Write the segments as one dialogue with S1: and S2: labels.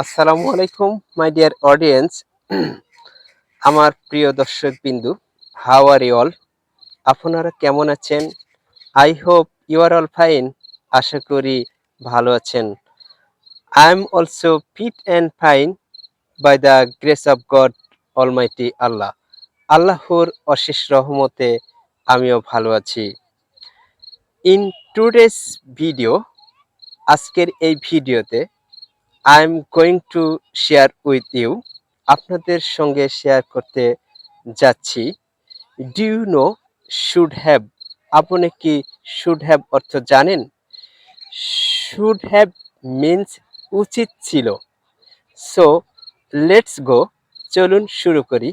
S1: আসসালামু আলাইকুম my dear audience আমার প্রিয় দর্শক বিন্দু হাউ আর ইউ অল আপনারা কেমন আছেন? I hope you are all fine আশা করি ভালো আছেন। I am also fit and fine by the grace of God almighty Allah আল্লাহর অশেষ রহমতে আমিও ভালো আছি। ইন টুডেস ভিডিও আজকের এই ভিডিওতে I am going to share with you আপনাদের সঙ্গে শেয়ার করতে যাচ্ছি। Do you know should have আপনি কি শুড হ্যাভ অর্থ জানেন? শুড হ্যাভ মিন্স উচিত ছিল। সো লেটস গো চলুন শুরু করি।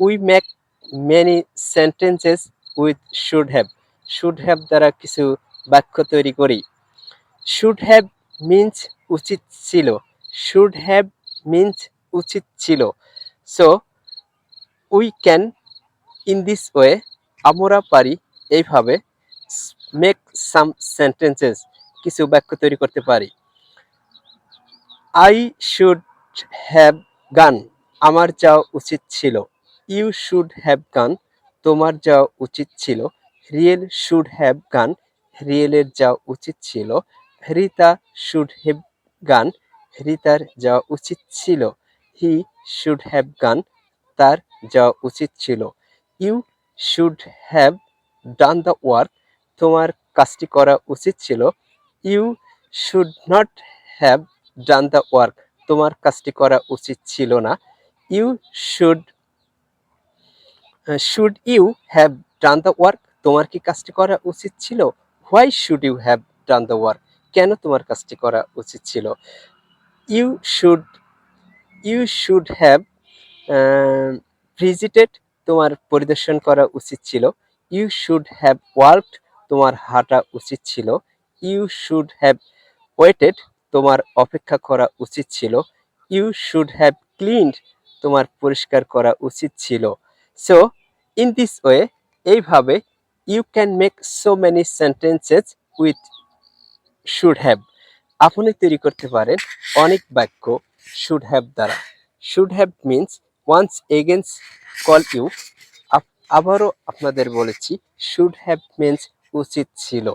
S1: We make many sentences with should have should have দ্বারা কিছু বাক্য তৈরি করি। শুড হ্যাভ মিন্স উচিত ছিল। শুড হ্যাভ মিন্স উচিত ছিল। So we can in this way আমরা পারি এইভাবে মেক সাম সেন্টেন্সেস কিছু বাক্য তৈরি করতে পারি। আই শুড হ্যাভ গান আমার যাওয়া উচিত ছিল। ইউ শুড হ্যাভ গান তোমার যাওয়া উচিত ছিল। রিয়েল শুড হ্যাভ গান রিয়েলের যাওয়া উচিত ছিল। রিতা শুড হ্যাভ গান রিতার যাওয়া উচিত ছিল। হি শুড হ্যাভ গান, তার যাওয়া উচিত ছিল। You should have done the work, তোমার কাজটি করা উচিত ছিল। You should not have done the work, তোমার কাজটি করা উচিত ছিল না। You should should you have done the work, তোমার কি কাজটি করা উচিত ছিল? Why should you have done the work, কেন তোমার কাজটি করা উচিত ছিল? You should you should have visited তোমার পরিদর্শন করা উচিত ছিল। ইউ শুড হ্যাভ ওয়ার্কড তোমার হাঁটা উচিত ছিল। ইউ শুড হ্যাভ ওয়েটেড তোমার অপেক্ষা করা উচিত ছিল। ইউ শুড হ্যাভ ক্লিনড তোমার পরিষ্কার করা উচিত ছিল। সো ইন দিস ওয়ে এইভাবে you can make so many sentences with should have আপনি তৈরি করতে পারেন অনেক বাক্য শুড হ্যাভ দ্বারা। Should have means once again call you আবারও আপনাদের বলেছি শুড হ্যাভ মিন্স উচিত ছিল।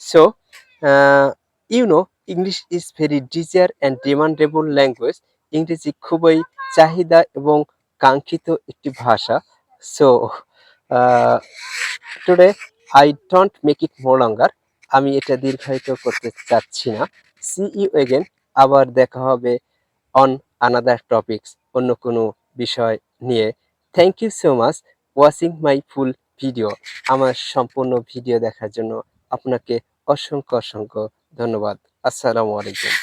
S1: So you know English is very desire and demandable language ইংরেজি খুবই চাহিদা এবং কাঙ্ক্ষিত একটি ভাষা। So today I don't make it more longer আমি এটা দীর্ঘায়িত করতে চাচ্ছি না। সি এগেন আবার দেখা হবে অন আনাদার টপিকস অন্য কোনো বিষয় নিয়ে। Thank you so much watching my full video আমার সম্পূর্ণ ভিডিও দেখার জন্য আপনাকে অসংখ্য অসংখ্য ধন্যবাদ। আসসালামু আলাইকুম।